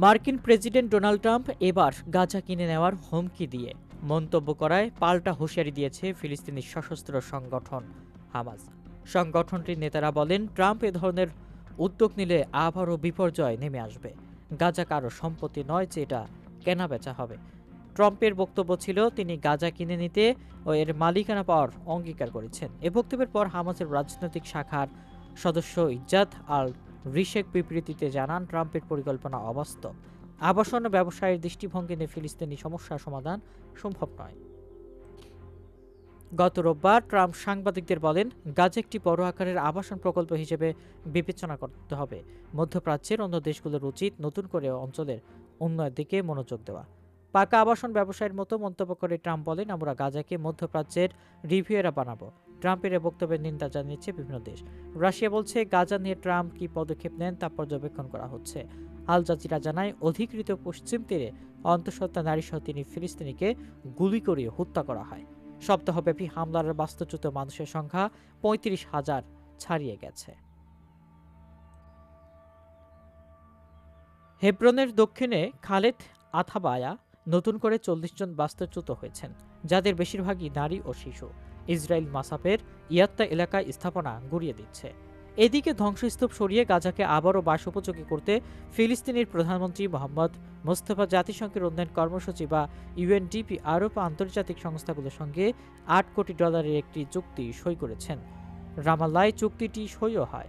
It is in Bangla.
মার্কিন প্রেসিডেন্ট ডোনাল্ড ট্রাম্প এবার গাজা কিনে নেওয়ার হুমকি দিয়ে মন্তব্য করায় পাল্টা হুঁশিয়ারি দিয়েছে ফিলিস্তিনি সশস্ত্র সংগঠন হামাস। সংগঠনটির নেতারা বলেন, ট্রাম্প এ ধরনের উদ্যোগ নিলে আবারও বিপর্যয় নেমে আসবে। গাজা কারও সম্পত্তি নয় যে এটা কেনা বেচা হবে। ট্রাম্পের বক্তব্য ছিল, তিনি গাজা কিনে নিতে ও এর মালিকানা পাওয়ার অঙ্গীকার করেছেন। এ বক্তব্যের পর হামাসের রাজনৈতিক শাখার সদস্য ইজ্জাত আল রিশেক বিবৃতিতে জানান, ট্রাম্পের পরিকল্পনা অবাস্তব। আবাসন ব্যবসায়ের দৃষ্টিভঙ্গি নিয়ে ফিলিস্তিনি সমস্যার সমাধান সম্ভব নয়। গত রোববার ট্রাম্প সাংবাদিকদের বলেন, গাজে একটি বড় আকারের আবাসন প্রকল্প হিসেবে বিবেচনা করতে হবে। মধ্যপ্রাচ্যের অন্য দেশগুলোর উচিত নতুন করে অঞ্চলের উন্নয়নের দিকে মনোযোগ দেওয়া। পাকা আবাসন ব্যবসায়ের মতো মন্তব্য করে ট্রাম্প বলেন, আমরা গাজাকে মধ্যপ্রাচ্যের রিভিউরা বানাবো। ট্রাম্পের এ বক্তব্যের নিন্দা জানিয়েছে বিভিন্ন দেশ। রাশিয়া বলছে, গাজা নিয়ে ট্রাম্প কি পদক্ষেপ নেন তা পর্যবেক্ষণ করা হচ্ছে। আল জাজিরা জানায়, অধিকৃত পশ্চিম তীরে অন্তঃসত্ত্বা নারী সহ তিনি ফিলিস্তিনিকে গুলি করে হত্যা করা হয়। সপ্তাহব্যাপী হামলার বাস্তুচ্যুত মানুষের সংখ্যা পঁয়ত্রিশ হাজার ছাড়িয়ে গেছে। হেব্রনের দক্ষিণে খালেদ আথাবায়া নতুন করে চল্লিশ জন বাস্তুচ্যুত হয়েছেন, যাদের বেশিরভাগই নারী ও শিশু। ইসরায়েল মাসাপের ইয়াত্তা এলাকায় স্থাপনা গুড়িয়ে দিচ্ছে। এদিকে ধ্বংসস্তূপ সরিয়ে গাজাকে আবারও বাস উপযোগী করতে ফিলিস্তিনের প্রধানমন্ত্রী মোহাম্মদ মোস্তফা জাতিসংঘের উন্নয়ন কর্মসূচি বা ইউএনডিপি আরব আন্তর্জাতিক সংস্থাগুলোর সঙ্গে আট কোটি ডলারের একটি চুক্তি সই করেছেন। রামাল্লায় চুক্তিটি সইও হয়।